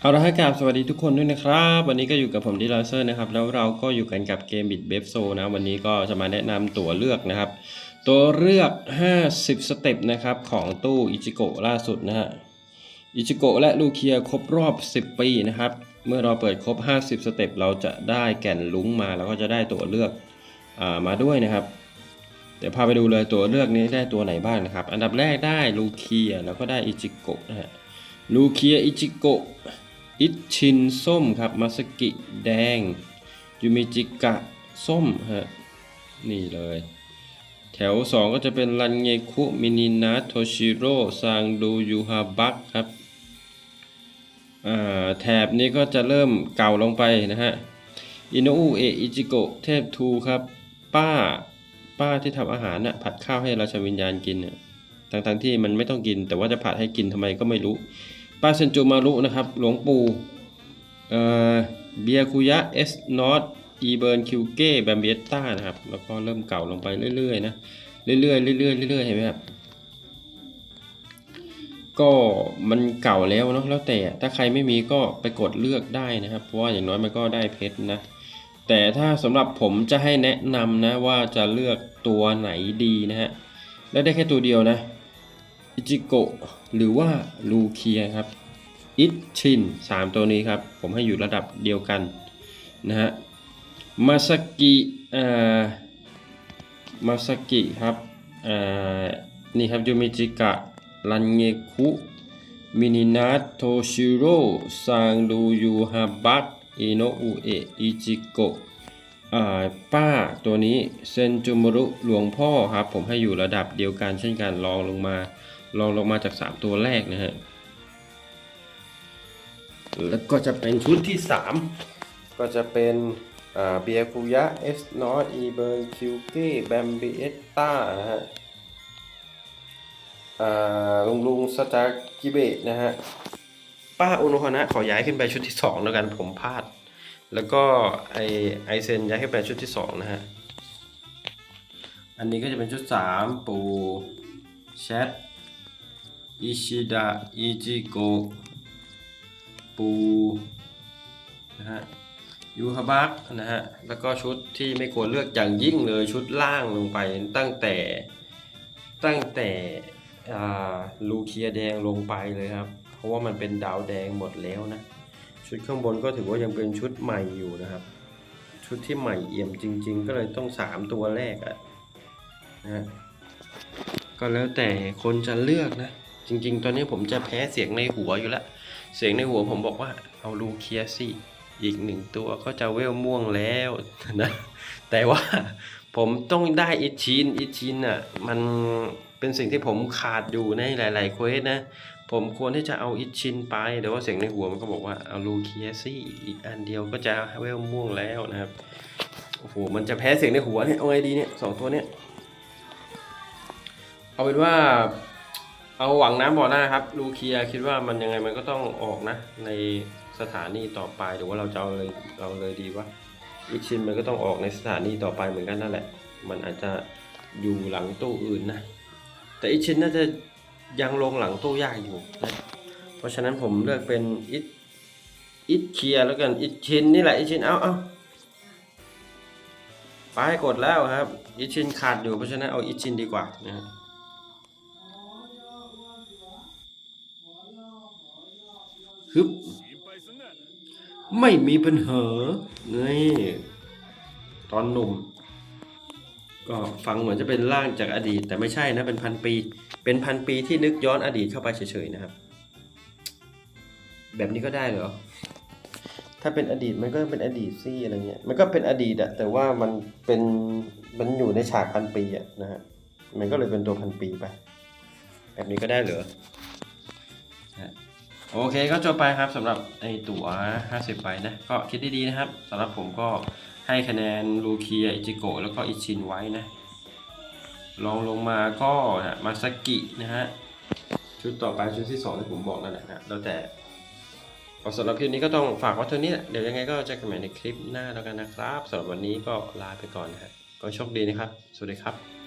เอาละครับสวัสดีทุกคนด้วยนะครับ วันนี้ก็อยู่กับผมดีลเซอร์นะครับ แล้วเราก็อยู่กันกับเกมบิดเบฟโซนะ วันนี้ก็จะมาแนะนำตัวเลือกนะครับ ตัวเลือก 50 สเต็ปนะครับ ของตู้อิจิโกะล่าสุดนะฮะอิจิโกะและลูเคียครบรอบ 10 ปีนะครับ เมื่อเราเปิดครบ 50 สเต็ปเราจะได้แก่นลุ้งมาแล้วก็จะได้ตัวเลือกอามาด้วยนะครับ เดี๋ยวพาไปดูเลยตัวเลือกนี้ได้ตัวไหนบ้างนะครับ อันดับแรกได้ลูเคียแล้วก็ได้อิจิโกะนะฮะลูเคียอิจิโกะ อิชินส้มครับมาสกิแดง ยูมิจิกะส้มฮะนี่เลย แถว 2 ก็จะเป็นรันเงคุมินินะโทชิโร่ซังดูยูฮาบักครับแถบนี้ก็จะเริ่มเก่าลงไปนะฮะอินโนอุเออิจิโกะเทพทูครับ ป้าป้าที่ทำอาหารน่ะผัดข้าวให้ราชวิญญาณกินน่ะทั้งๆที่มันไม่ต้องกินแต่ว่าจะผัดให้กินทำไมก็ไม่รู้ ป้าเซนจูมารุนะครับ หลวงปู่เบียคุยะเอสนอตอีเบิร์นคิวเก้แบมเบียต้านะครับ แล้วก็เริ่มเก่าลงไปเรื่อยๆนะ เรื่อยๆเรื่อยๆเรื่อยๆเห็นไหมครับ ก็มันเก่าแล้วเนาะ แล้วแต่ถ้าใครไม่มีก็ไปกดเลือกได้นะครับ เพราะว่าอย่างน้อยมันก็ได้เพชรนะ แต่ถ้าสำหรับผมจะให้แนะนำนะว่าจะเลือกตัวไหนดีนะฮะ และได้แค่ตัวเดียวนะ อิจิโกะหรือว่าลูเคียครับอิชินสามตัวนี้ครับ ผมให้อยู่ระดับเดียวกันนะฮะมาสกิเอ่อมาสกิครับเอ่อนี่ครับยูมิจิกะรันเงคุมินินาโทชิโร่ซังดูยูฮาบักอิโนอุเอะอิจิโกะอ่าป้าตัวนี้เซนจูมรุหลวงพ่อครับ ผมให้อยู่ระดับเดียวกันเช่นกันลองลงมา ลองลงมาจาก 3 ตัวแรกนะฮะ แล้วก็จะเป็นชุดที่ 3 ก็จะเป็นเบียฟูยะเอสนอตอีเบอร์คิวเก้แบมบิเอตตานะฮะอ่าลุงลุงสตาร์กิเบะนะฮะ ป้าอุโนฮานะขอย้ายขึ้นไปชุดที่ 2 แล้วกันผมพลาด แล้วก็ไอไอเซนย้ายขึ้นไปชุดที่ 2 นะฮะ อันนี้ก็จะเป็นชุด 3 ปูแชท อิชิดะอิจิโกะปูนะฮะยูฮาบักนะฮะ แล้วก็ชุดที่ไม่ควรเลือกอย่างยิ่งเลยชุดล่างลงไปตั้งแต่ตั้งแต่ลูเคียแดงลงไปเลยครับ เพราะว่ามันเป็นดาวแดงหมดแล้วนะ ชุดข้างบนก็ถือว่ายังเป็นชุดใหม่อยู่นะครับ ชุดที่ใหม่เอี่ยมจริง ๆ ก็เลยต้องสามตัวแรกอะนะฮะก็แล้วแต่คนจะเลือกนะ จริง ๆ ตอนนี้ผมจะแพ้เสียงในหัวอยู่แล้วเสียงในหัวผมบอกว่าเอาลูเคียสิอีกหนึ่งตัวก็จะเวลม่วงแล้วนะแต่ว่าผมต้องได้อิชินอิชินอะมันเป็นสิ่งที่ผมขาดอยู่ในหลาย ๆเควสนะผมควรที่จะเอาอิชินไปแต่ว่าเสียงในหัวมันก็บอกว่าเอาลูเคียสิอีกอันเดียวก็จะเวลม่วงแล้วนะครับโอ้โหมันจะแพ้เสียงในหัวเนี่ยเอาไงดีเนี่ยสองตัวเนี่ยเอาเป็นว่า เอาหวังน้ำบ่อหน้าครับลูเคียคิดว่ามันยังไงมันก็ต้องออกนะ ในสถานีต่อไปหรือว่าเราจะเอาเลยเราเลยดีว่าอิชินมันก็ต้องออกในสถานีต่อไปเหมือนกันนั่นแหละ มันอาจจะอยู่หลังตู้อื่นนะ แต่อิชินน่าจะยังลงหลังตู้ยากอยู่นะเพราะฉะนั้นผมเลือกเป็นอิอิเคียแล้วกันอิชินนี่แหละอิชินเอาเอาไปกดแล้วครับ อิชินขาดอยู่เพราะฉะนั้นเอาอิชินดีกว่านะ ฮึบไม่มีปัญหานี่ตอนหนุ่ม ก็ฟังเหมือนจะเป็นร่างจากอดีต แต่ไม่ใช่นะ เป็นพันปี เป็นพันปีที่นึกย้อนอดีตเข้าไปเฉยๆนะครับ แบบนี้ก็ได้เหรอ ถ้าเป็นอดีตมันก็เป็นอดีตซี่อะไรเงี้ย มันก็เป็นอดีตอะแต่ว่ามันเป็นมันอยู่ในฉากพันปีอะนะฮะ มันก็เลยเป็นตัวพันปีไป แบบนี้ก็ได้เหรอ โอเคก็จบไปครับสำหรับไอตั๋ว 50ใบนะ ก็คิดดีๆนะครับสำหรับผมก็ให้คะแนนลูเคียอิจิโกะแล้วก็อิชินไว้นะลองลงมาก็นะมาสกินะฮะ ชุดต่อไปชุดที่2ที่ผมบอกนั่นแหละนะแล้วแต่ก็สำหรับคลิปนี้ก็ต้องฝากไว้เท่านี้แหละเดี๋ยวยังไงก็เจอกันใหม่ในคลิปหน้าแล้วกันนะครับสำหรับวันนี้ก็ลาไปก่อนนะฮะก็โชคดีนะครับ สวัสดีครับ